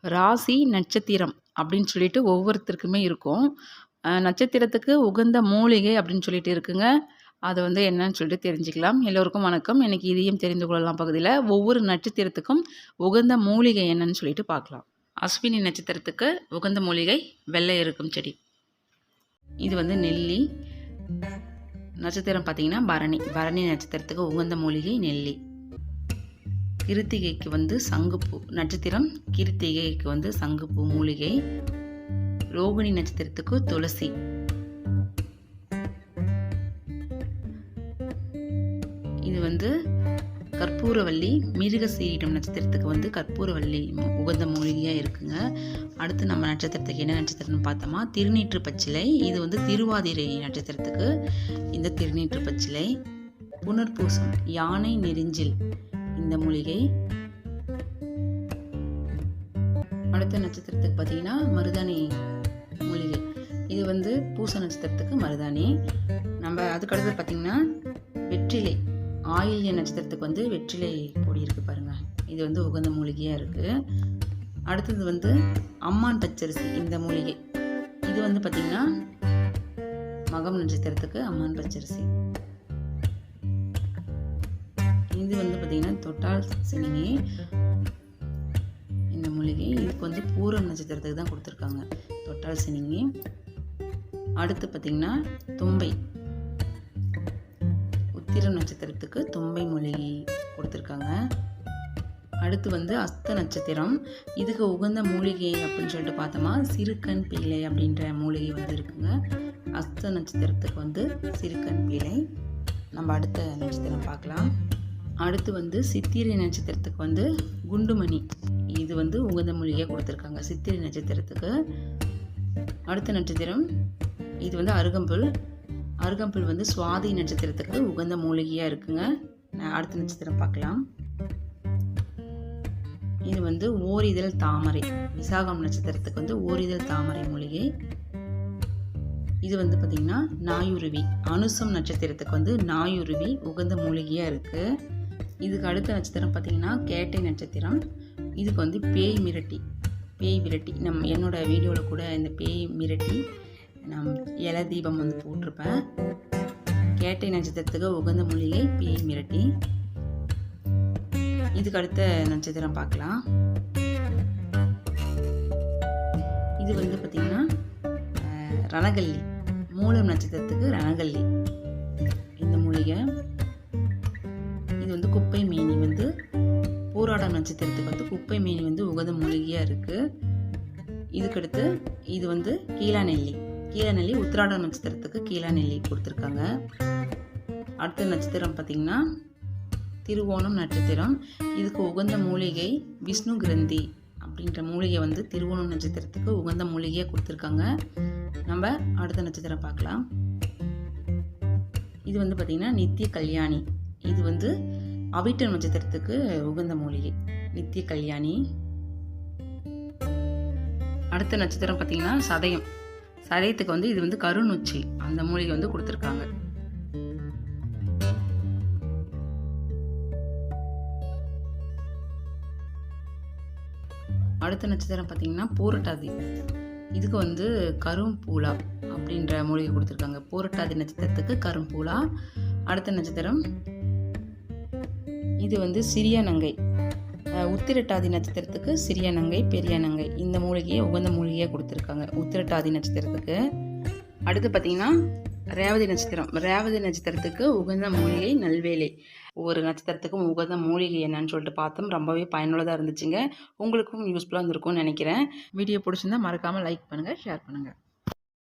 ராசி நட்சத்திரம் அப்படின்னு சொல்லிட்டு ஒவ்வொருத்தருக்குமே இருக்கும். நட்சத்திரத்துக்கு உகந்த மூலிகை அப்படின்னு சொல்லிட்டு இருக்குங்க. அது வந்து என்னன்னு சொல்லிட்டு தெரிஞ்சுக்கலாம். எல்லோருக்கும் வணக்கம். எனக்கு இதையும் தெரிந்து கொள்ளலாம் பகுதியில். ஒவ்வொரு நட்சத்திரத்துக்கும் உகந்த மூலிகை என்னன்னு சொல்லிட்டு பார்க்கலாம். அஸ்வினி நட்சத்திரத்துக்கு உகந்த மூலிகை வெள்ளை இருக்கும் செடி. இது வந்து நெல்லி. நட்சத்திரம் பார்த்தீங்கன்னா பரணி. பரணி நட்சத்திரத்துக்கு உகந்த மூலிகை நெல்லி. கிருத்திகைக்கு வந்து சங்குப்பூ நட்சத்திரம் கிருத்திகைக்கு வந்து சங்குப்பூ மூலிகை ரோகிணி நட்சத்திரத்துக்கு துளசி. இது வந்து கற்பூரவல்லி மிருகசீரிடம் நட்சத்திரத்துக்கு வந்து கற்பூரவல்லி உகந்த மூலிகையாக இருக்குங்க. அடுத்து நம்ம நட்சத்திரத்துக்கு என்ன நட்சத்திரம்னு பார்த்தோமா? திருநீற்று பச்சிலை. இது வந்து திருவாதிரை நட்சத்திரத்துக்கு இந்த திருநீற்று பச்சிலை. புனர்பூசம் யானை நெறிஞ்சில் இந்த மூலிகை. அடுத்த நட்சத்திரத்துக்கு பார்த்தீங்கன்னா மருதாணி மூலிகை. இது வந்து பூச நட்சத்திரத்துக்கு மருதாணி. நம்ம அதுக்கடுத்து பார்த்தீங்கன்னா வெற்றிலை ஆயில்ய நட்சத்திரத்துக்கு வந்து வெற்றிலை பொடி இருக்குது பாருங்கள் இது வந்து உகந்த மூலிகையாக இருக்குது அடுத்தது வந்து அம்மான் பச்சரிசி இந்த மூலிகை. இது வந்து பார்த்திங்கன்னா மகம் நட்சத்திரத்துக்கு அம்மான் பச்சரிசி. இது வந்து பார்த்திங்கன்னா தொட்டால் சினிங்கி இந்த மூலிகை இதுக்கு வந்து பூரம் நட்சத்திரத்துக்கு தான் கொடுத்துருக்காங்க. தொட்டால் சினிங்கி அடுத்து பார்த்திங்கன்னா தும்பை. உத்திரம் நட்சத்திரத்துக்கு தும்பை மூலிகை கொடுத்துருக்காங்க. அடுத்து வந்து அஸ்த நட்சத்திரம். இதுக்கு உகந்த மூலிகை அப்படின்னு சொல்லிட்டு பார்த்தோமா சிறுக்கண் பீலை அப்படின்ற மூலிகை வந்து இருக்குங்க. அஸ்த நட்சத்திரத்துக்கு வந்து சிறுக்கண் பீலை. நம்ம அடுத்த நட்சத்திரம் பார்க்கலாம். அடுத்து வந்து சித்திரை நட்சத்திரத்துக்கு வந்து குண்டுமணி. இது வந்து உகந்த மூலிகையாக கொடுத்துருக்காங்க. சித்திரை நட்சத்திரத்துக்கு அடுத்த நட்சத்திரம் இது வந்து அருகம்புல். அருகம்புல் வந்து சுவாதி நட்சத்திரத்துக்கு உகந்த மூலிகையாக இருக்குங்க. நான் அடுத்த நட்சத்திரம் பார்க்கலாம். இது வந்து ஓரிதழ் தாமரை. விசாகம் நட்சத்திரத்துக்கு வந்து ஓரிதழ் தாமரை மூலிகை. இது வந்து பார்த்திங்கன்னா நாயுருவி. அனுசம் நட்சத்திரத்துக்கு வந்து நாயுருவி உகந்த மூலிகையாக இருக்குது இதுக்கு அடுத்த நட்சத்திரம் பார்த்திங்கன்னா கேட்டை நட்சத்திரம். இதுக்கு வந்து பேய் மிரட்டி. பேய் விரட்டி. நம் என்னோடய வீடியோவில் கூட இந்த பேய் மிரட்டி நம் இலை தீபம் வந்து போட்டிருப்பேன். கேட்டை நட்சத்திரத்துக்கு உகந்த மூலிகை பேய் மிரட்டி. இதுக்கு அடுத்த நட்சத்திரம் பார்க்கலாம். இது வந்து பார்த்திங்கன்னா ரணகல்லி. மூலம் நட்சத்திரத்துக்கு ரணகல்லி. இந்த மூலிகை. இது வந்து குப்பை மீனி வந்து பூராடம் நட்சத்திரத்துக்கு வந்து குப்பை மீனி வந்து உகந்த மூலிகையாக இருக்குது இதுக்கடுத்து இது வந்து கீழாநெல்லி கீழாநெல்லி உத்திராட நட்சத்திரத்துக்கு கீழாநெல்லி கொடுத்துருக்காங்க. அடுத்த நட்சத்திரம் பார்த்திங்கன்னா திருவோணம் நட்சத்திரம். இதுக்கு உகந்த மூலிகை விஷ்ணு கிரந்தி அப்படின்ற மூலிகை வந்து திருவோணம் நட்சத்திரத்துக்கு உகந்த மூலிகையாக கொடுத்துருக்காங்க. நம்ம அடுத்த நட்சத்திரம் பார்க்கலாம். இது வந்து பார்த்திங்கன்னா நித்திய கல்யாணி. இது வந்து அவிட்ட நட்சத்திரத்துக்கு உகந்த மூலிகை. நித்திய கல்யாணி. அடுத்த நட்சத்திரம் பார்த்திங்கன்னா சதயம். சதயத்துக்கு வந்து இது வந்து கருணுச்சி அந்த மூலிகை வந்து கொடுத்துருக்காங்க. அடுத்த நட்சத்திரம் பார்த்தீங்கன்னா பூரட்டாதி. இதுக்கு வந்து கரும்பூலா அப்படின்ற மூலிகை கொடுத்துருக்காங்க. பூரட்டாதி நட்சத்திரத்துக்கு கரும்பூலா. அடுத்த நட்சத்திரம் இது வந்து சிறிய நங்கை. உத்திரட்டாதி நட்சத்திரத்துக்கு சிறிய நங்கை பெரிய நங்கை. இந்த மூலிகையை உகந்த மூலிகையாக கொடுத்துருக்காங்க உத்திரட்டாதி நட்சத்திரத்துக்கு. அடுத்து பார்த்திங்கன்னா ரேவதி நட்சத்திரம். ரேவதி நட்சத்திரத்துக்கு உகந்த மூலிகை நல்வேலை. ஒவ்வொரு நட்சத்திரத்துக்கும் உகந்த மூலிகை என்னன்னு சொல்லிட்டு பார்த்தோம். ரொம்பவே பயனுள்ளதாக இருந்துச்சுங்க. உங்களுக்கும் யூஸ்ஃபுல்லாக இருந்திருக்கும்னு நினைக்கிறேன். வீடியோ பிடிச்சிருந்தா மறக்காமல் லைக் பண்ணுங்கள் ஷேர் பண்ணுங்கள்